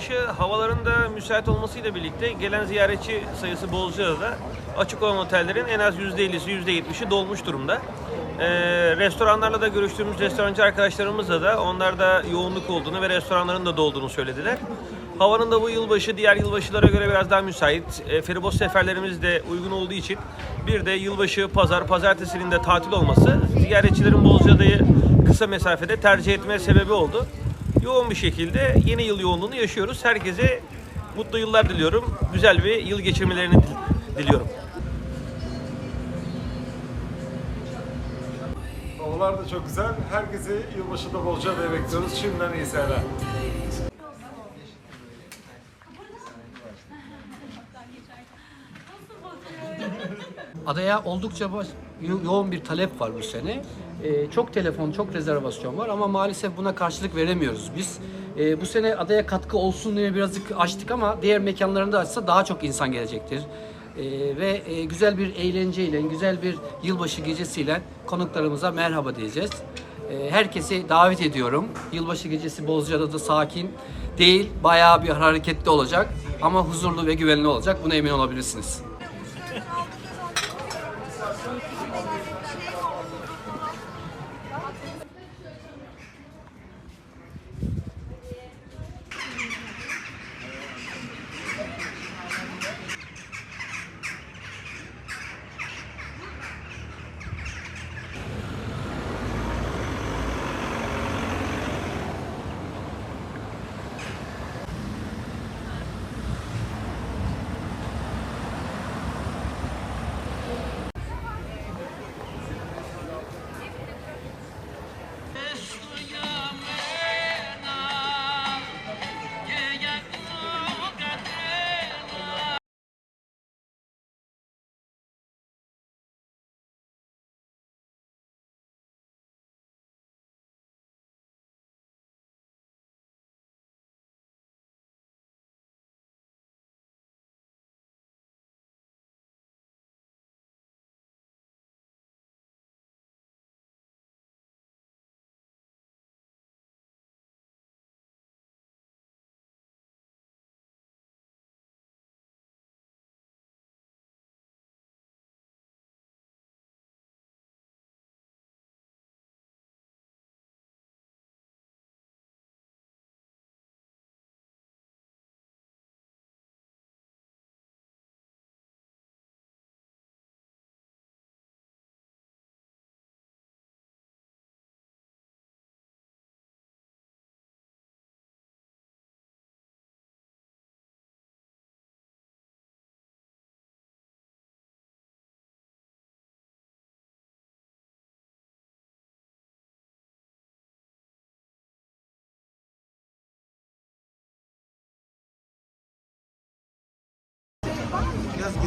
Yılbaşı havaların da müsait olmasıyla birlikte gelen ziyaretçi sayısı Bozcaada'da açık olan otellerin en az %50'si %70'i dolmuş durumda. Ee, restoranlarla da görüştüğümüz restorancı arkadaşlarımızla da onlar da yoğunluk olduğunu ve restoranların da dolduğunu söylediler. Havanın da bu yılbaşı diğer yılbaşılara göre biraz daha müsait. E, feribot seferlerimiz de uygun olduğu için bir de yılbaşı pazar, pazartesinin de tatil olması ziyaretçilerin Bozcaada'yı kısa mesafede tercih etme sebebi oldu. Yoğun bir şekilde yeni yıl yoğunluğunu yaşıyoruz. Herkese mutlu yıllar diliyorum. Güzel bir yıl geçirmelerini dil- diliyorum. Havalar da çok güzel. Herkesi yılbaşında Bozcaada'ya bekliyoruz. Şimdiden iyi seneler. Adaya oldukça baş- yo- yoğun bir talep var bu sene. Ee, çok telefon, çok rezervasyon var ama maalesef buna karşılık veremiyoruz biz. Ee, bu sene adaya katkı olsun diye birazcık açtık ama diğer mekanlarında açsa daha çok insan gelecektir. Ee, ve e, güzel bir eğlenceyle, güzel bir yılbaşı gecesiyle konuklarımıza merhaba diyeceğiz. Ee, herkesi davet ediyorum. Yılbaşı gecesi Bozcaada'da sakin değil, bayağı bir hareketli olacak ama huzurlu ve güvenli olacak. Buna emin olabilirsiniz. Thank you. Eski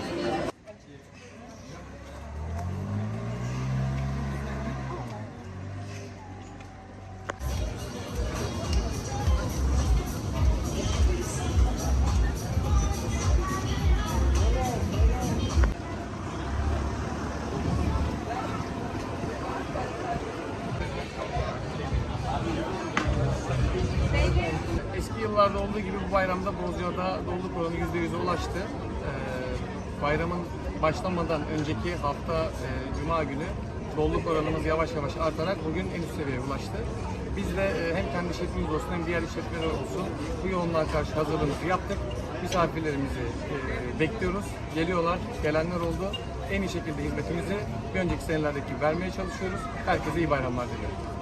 yıllarda olduğu gibi bu bayramda Bozcaada doluluk oranı %100'e ulaştı. Ee, bayramın başlamadan önceki hafta e, Cuma günü doluluk oranımız yavaş yavaş artarak bugün en üst seviyeye ulaştı. Biz de e, hem kendi işletmemiz olsun hem diğer işletmeler olsun bu yoğunluğa karşı hazırlığımızı yaptık. Misafirlerimizi e, bekliyoruz. Geliyorlar, gelenler oldu. En iyi şekilde hizmetimizi bir önceki senelerdeki vermeye çalışıyoruz. Herkese iyi bayramlar diliyorum.